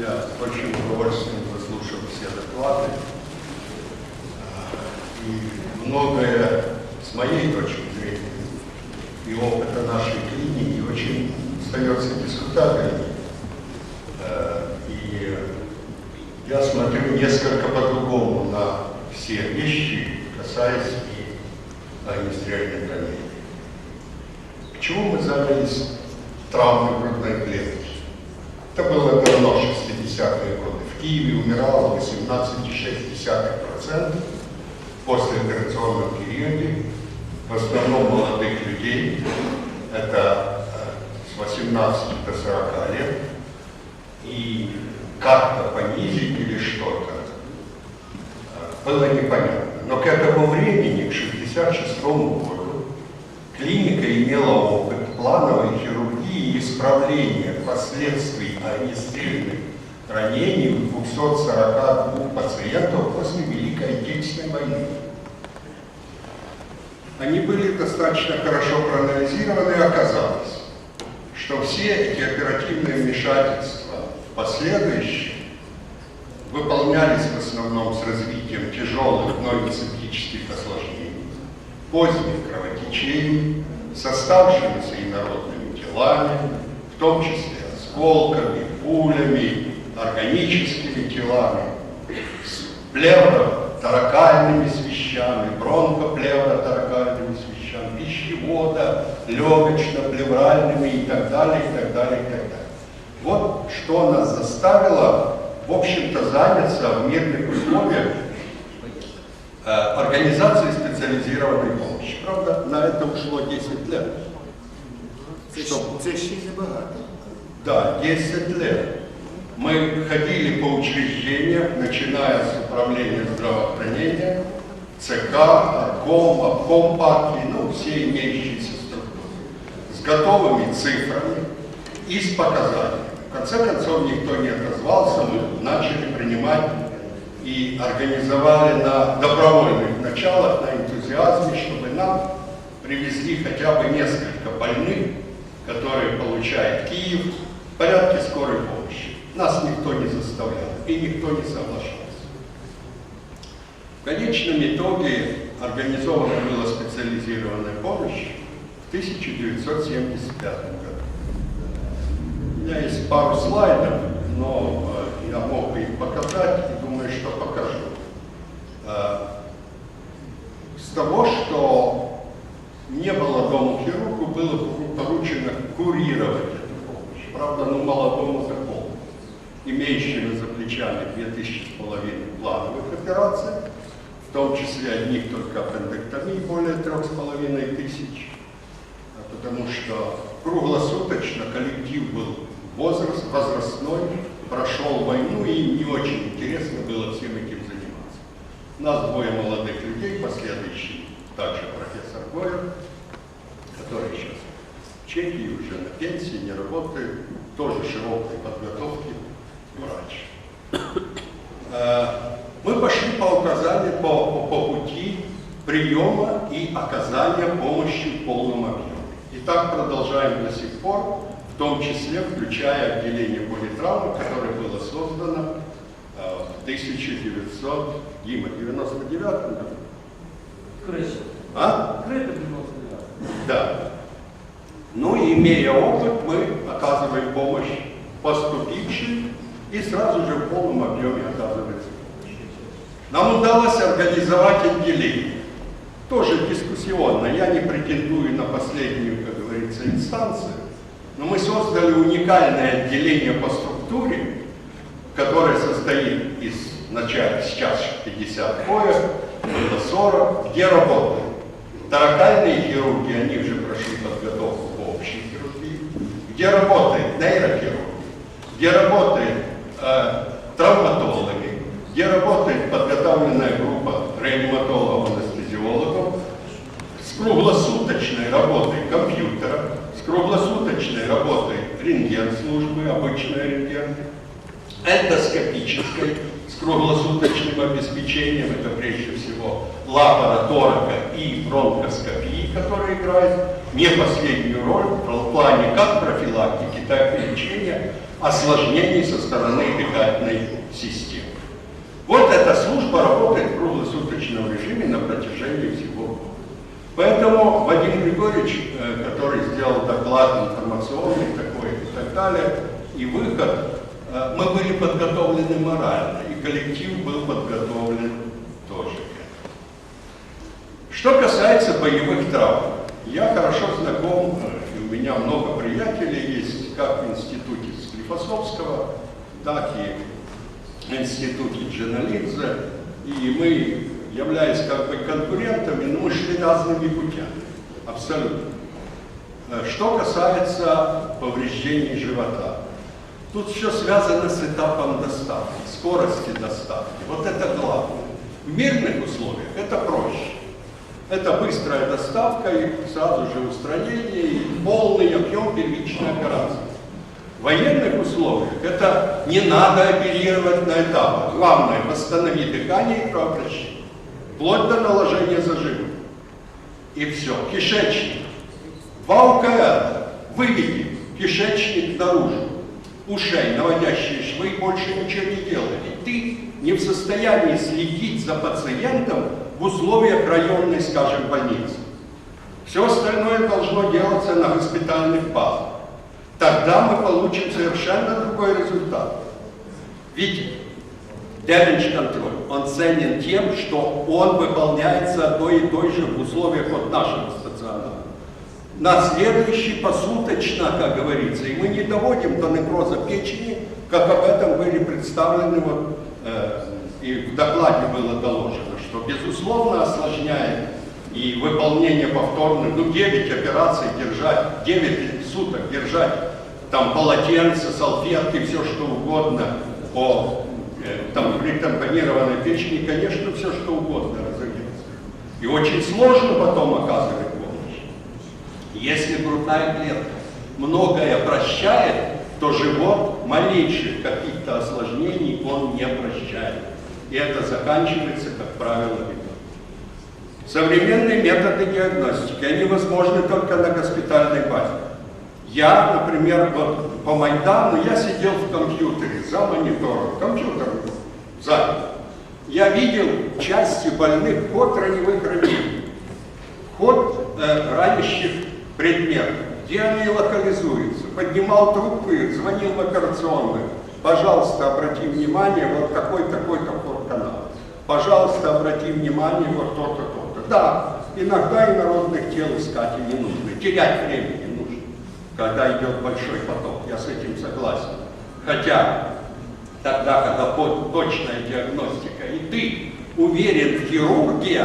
Я с большим удовольствием выслушал все доклады. И многое с моей точки зрения и опыта нашей клиники очень остается дискутабельным. Э, И я смотрю несколько по-другому на все вещи, касаясь и огнестрельных ранений. Почему мы занялись травмой грудной клетки? Это было давно, 60-е годы. В Киеве умирало 18,6% после операционном периоде, в основном молодых людей, это э, с 18 до 40 лет, и как-то понизить или что-то э, было непонятно. Но к этому времени, к 66 году, клиника имела опыт плановой хирургии и исправления последствий огнестрельных ранений у 242 пациентов после Великой Отечественной войны. Они были достаточно хорошо проанализированы и оказалось, что все эти оперативные вмешательства последующие выполнялись в основном с развитием тяжелых ноецептических осложнений, поздних кровотечений, с оставшимися инородными телами, в том числе осколками, пулями, органическими телами, с плевроторакальными свещами, бронхоплевроторакальными свещами, пищевода, легочно-плевральными и так далее, и так далее, и так далее. Вот что нас заставило, в общем-то, заняться в мирных условиях э, организации специализированной помощи. Правда, на это ушло 10 лет. Це, Що? ж- це ще й небагато. Да, 10 лет. Мы ходили по учреждениям, начиная с управления здравоохранения, ЦК, обком, обком партии, ну, все имеющиеся структуры, с готовыми цифрами и с показаниями. В конце концов, никто не отозвался, мы начали принимать и организовали на добровольных началах, на энтузиазме, чтобы нам привезли хотя бы несколько больных, которые получает Киев в порядке скорой помощи. Нас никто не заставлял и никто не соглашался. В конечном итоге организована была специализированная помощь в 1975 году. У меня есть пару слайдов, но э, я мог бы их показать и думаю, что покажу. Э, С того, что не было дому хирургу, было поручено курировать эту помощь. Правда, ну молодому имеющему за плечами 2000 с половиной плановых операций, в том числе одних только аппендэктомий более трех с половиной тысяч, а потому что круглосуточно коллектив был возраст, возрастной, прошел войну и не очень интересно было всем этим заниматься. У нас двое молодых людей, последующий также профессор Гойер, который сейчас в Чехии уже на пенсии, не работает, тоже широкой подготовки врач. Э, Мы пошли по указанию, по, по- по пути приема и оказания помощи в полном объеме. И так продолжаем до сих пор, в том числе включая отделение политравмы, которое было создано э, в 1900, Дима, 99 году. Крыша. А? Крыта 99. Да. Ну и имея опыт, мы оказываем помощь поступившим и сразу же в полном объеме оказывается помощь. Нам удалось организовать отделение. Тоже дискуссионно. Я не претендую на последнюю, как говорится, инстанцию, но мы создали уникальное отделение по структуре, которое состоит из начала сейчас 50 коек, было 40, где работают. Таракальные хирурги, они уже прошли подготовку по общей хирургии, где работает нейрохирург, где работает э, травматологи, где работает подготовленная обычной рентген, эндоскопической, с круглосуточным обеспечением, это прежде всего лапароторака и бронхоскопии, которая играет не последнюю роль в плане как профилактики, так и лечения осложнений со стороны дыхательной системы. Вот эта служба работает в круглосуточном режиме на протяжении всего года. Поэтому Вадим Григорьевич, э, который сделал доклад информационный такой и так далее, и выход, э, мы были подготовлены морально, и коллектив был подготовлен тоже. Что касается боевых травм, я хорошо знаком, э, и у меня много приятелей есть, как в институте Склифосовского, так и в институте Дженалидзе, и мы, являясь как бы конкурентами, но мы шли разными путями, абсолютно. Э, Что касается повреждений живота, тут все связано с этапом доставки, скорости доставки. Вот это главное. В мирных условиях это проще. Это быстрая доставка и сразу же устранение и полный объем первичной операции. В военных условиях это не надо оперировать на этапах. Главное восстановить дыхание и кровообращение. Вплоть до наложения зажима. И все. Кишечник. В АУКР выведи кишечник наружу. Ушей, наводящие швы, больше ничего не делали. Ты не в состоянии следить за пациентом в условиях районной, скажем, больницы. Все остальное должно делаться на госпитальных базах. Тогда мы получим совершенно другой результат. Ведь damage контроль, он ценен тем, что он выполняется одной и той же в условиях от нашего. На следующий посуточно, как говорится, и мы не доводим до некроза печени, как об этом были представлены, вот, э, и в докладе было доложено, что безусловно осложняет и выполнение повторных, ну 9 операций держать, 9 суток держать, там полотенце, салфетки, все что угодно по э, там при тампонированной печени, конечно, все что угодно разойдется. И очень сложно потом помощь. Если грудная клетка многое прощает, то живот малейших каких-то осложнений он не прощает. И это заканчивается, как правило, бедой. Современные методы диагностики, они возможны только на госпитальной базе. Я, например, вот по Майдану, я сидел в компьютере, за монитором, компьютер сзади. Я видел части больных ход раневых ранений, ход э, ранящих предметов, где они локализуются. Поднимал трубку звонил в операционную. Пожалуйста, обрати внимание, вот такой, такой-то канал. Пожалуйста, обрати внимание, вот то-то, то-то. Да, иногда и народных тел искать и не нужно, терять время не нужно, когда идет большой поток, я с этим согласен. Хотя тогда, когда под- точная диагностика, и ты уверен в хирургии,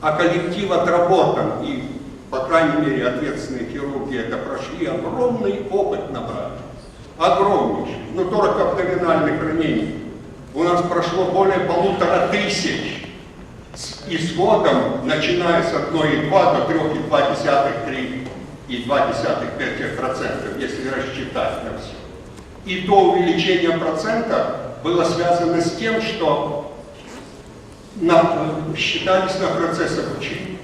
а коллектив отработан, и, по крайней мере, ответственные хирурги это прошли, огромный опыт набрали. Огромнейший. Ну, торакоабдоминальных ранений у нас прошло более полутора тысяч с исходом, начиная с 1,2 до 3,2, 3,2-5%, если рассчитать на все. И то увеличение процента было связано с тем, что на, считались на процесс обучения.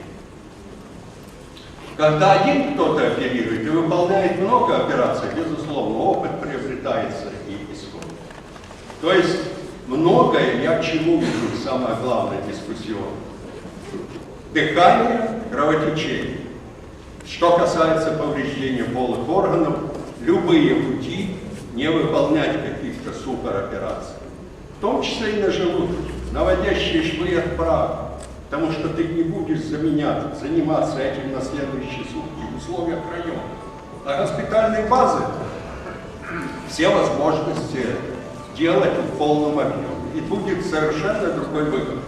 Когда один кто-то оперирует и выполняет много операций, безусловно, опыт приобретается и исход. То есть многое я чему вижу, самое главное дискуссионно. Дыхание, кровотечение. Что касается повреждения полых органов, любые пути не выполнять каких-то суперопераций. В том числе и на желудок. Наводящие швы отправы. Потому что ты не будешь заменять, заниматься этим на следующие сутки в условиях района. А госпитальной базы все возможности делать в полном объеме. И будет совершенно другой выход.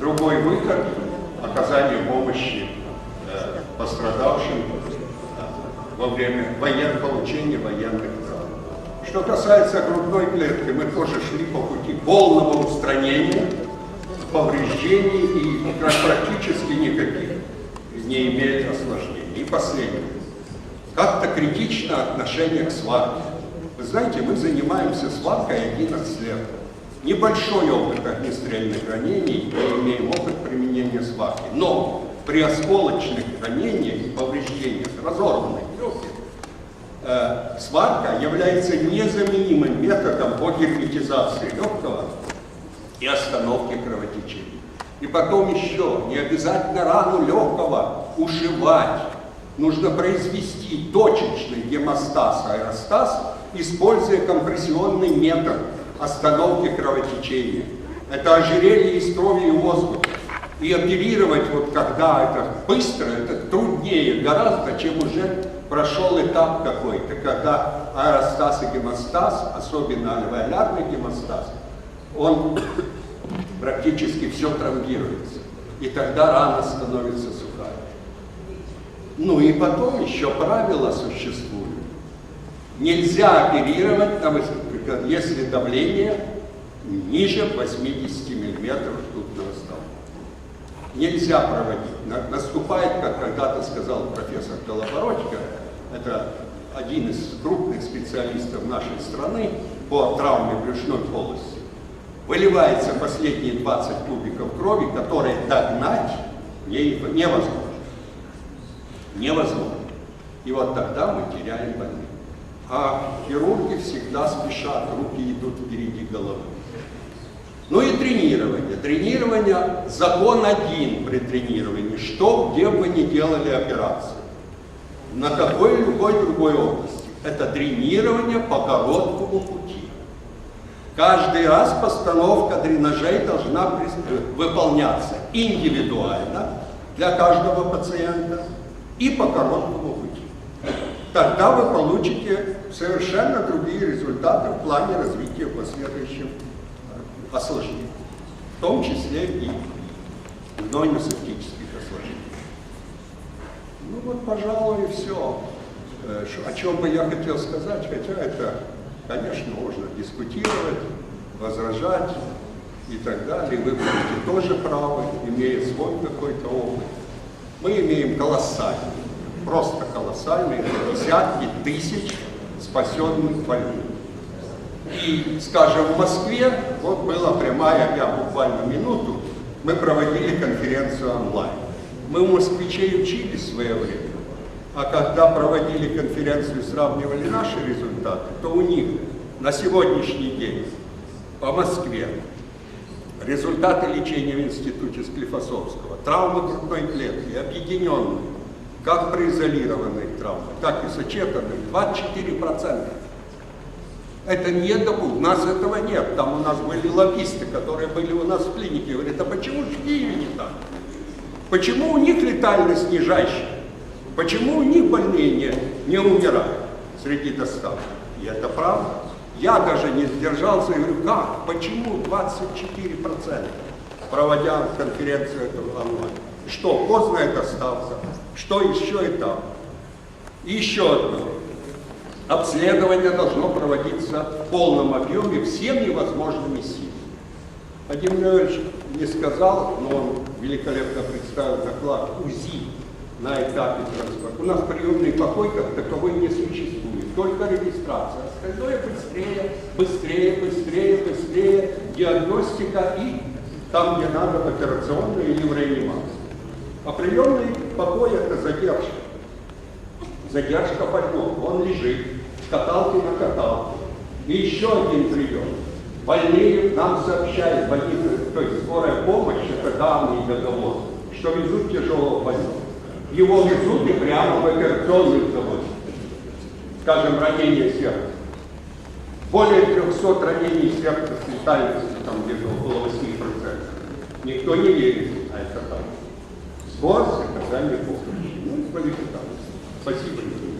Другой выход – оказание помощи э, пострадавшим э, во время воен, получения военных прав. Что касается грудной клетки, мы тоже шли по пути полного устранения повреждений и практически никаких не имеет осложнений. И последнее. Как-то критично отношение к сварке. Вы знаете, мы занимаемся сваркой 11 лет. Небольшой опыт огнестрельных ранений, мы имеем опыт применения сварки. Но при осколочных ранениях и повреждениях разорванных легких э, сварка является незаменимым методом по герметизации легкого и остановке кровотечения. И потом еще, не обязательно рану легкого ушивать. Нужно произвести точечный гемостаз, аэростаз, используя компрессионный метод остановки кровотечения. Это ожерелье из крови и воздуха. И оперировать, вот когда это быстро, это труднее гораздо, чем уже прошел этап какой-то, когда аэростаз и гемостаз, особенно альвеолярный гемостаз, он практически все травмируется. И тогда рана становится сухая. Ну и потом еще правила существуют. Нельзя оперировать, если давление ниже 80 миллиметров ртутного столба. Нельзя проводить. На- Наступает, как когда-то сказал профессор Колобородько, это один из крупных специалистов нашей страны по травме брюшной полости. Выливается последние 20 кубиков крови, которые догнать не- невозможно. Невозможно. И вот тогда мы теряем больных. А хирурги всегда спешат, руки идут впереди головы. Ну и тренирование. Тренирование, закон один при тренировании. Что, где бы ни делали операцию. На какой любой другой области. Это тренирование по короткому. Каждый раз постановка дренажей должна прис- выполняться индивидуально для каждого пациента и по короткому пути. Тогда вы получите совершенно другие результаты в плане развития последующих э, осложнений, в том числе и гнойно-септических осложнений. Ну вот, пожалуй, все. О чем бы я хотел сказать, хотя это, конечно, можно дискутировать, возражать и так далее. Вы будете тоже правы, имея свой какой-то опыт. Мы имеем колоссальный, просто колоссальные десятки тысяч спасенных больных. И, скажем, в Москве, вот была прямая, я буквально минуту, мы проводили конференцию онлайн. Мы у москвичей учились в свое время. А когда проводили конференцию сравнивали наши результаты, то у них на сегодняшний день по Москве результаты лечения в институте Склифосовского, травмы грудной клетки, объединенные, как при изолированной травме, так и сочетанной, 24%. Это не. У нас этого нет. Там у нас были лоббисты, которые были у нас в клинике. Говорят, а почему в Киеве не так? Почему у них летальность нижайшая? Почему у них больные не, не умирают среди доставок? И это правда. Я даже не сдержался и говорю, как, почему 24%, проводя конференцию эту онлайн? Что, поздняя доставка? Что еще и там? И еще одно. Обследование должно проводиться в полном объеме всеми возможными силами. Вадим Леонидович не сказал, но он великолепно представил доклад УЗИ на этапе транспорта. У нас приемный покой как таковой не существует, только регистрация. Остальное быстрее, быстрее, быстрее, быстрее, диагностика и там, где надо, в или в реанимацию. А приемный покой это задержка. Задержка больного. Он лежит с каталки на каталке. И еще один прием. Больные нам сообщают, больницы, то есть скорая помощь, это данный договор, что везут тяжелого больного. Его везут и прямо в операционный завод. Скажем, ранение сердца. Более 300 ранений сердца с летальностью, там где-то около 8%. Никто не верит, а это так. Скорость оказания помощи. Ну квалификация. Спасибо. Евгений.